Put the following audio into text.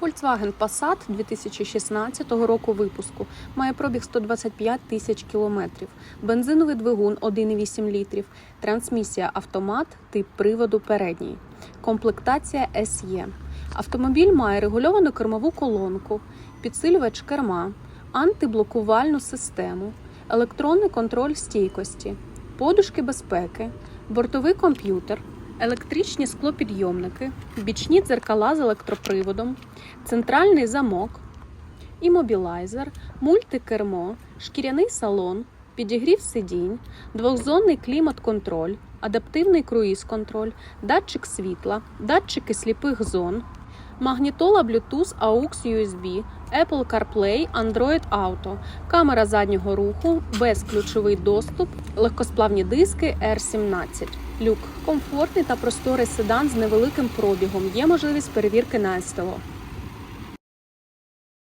Volkswagen Passat 2016 року випуску. Має пробіг 125 тисяч кілометрів, бензиновий двигун 1,8 літрів, трансмісія автомат, тип приводу передній, комплектація SE. Автомобіль має регульовану кермову колонку, підсилювач керма, антиблокувальну систему, електронний контроль стійкості, подушки безпеки, бортовий комп'ютер, електричні склопідйомники, бічні дзеркала з електроприводом, центральний замок, імобілайзер, мультикермо, шкіряний салон, підігрів сидінь, двохзонний клімат-контроль, адаптивний круїз-контроль, датчик світла, датчики сліпих зон, магнітола Bluetooth AUX USB, Apple CarPlay, Android Auto, камера заднього руху, безключовий доступ, легкосплавні диски R17. Люк комфортний та просторий седан з невеликим пробігом. Є можливість перевірки на СТО.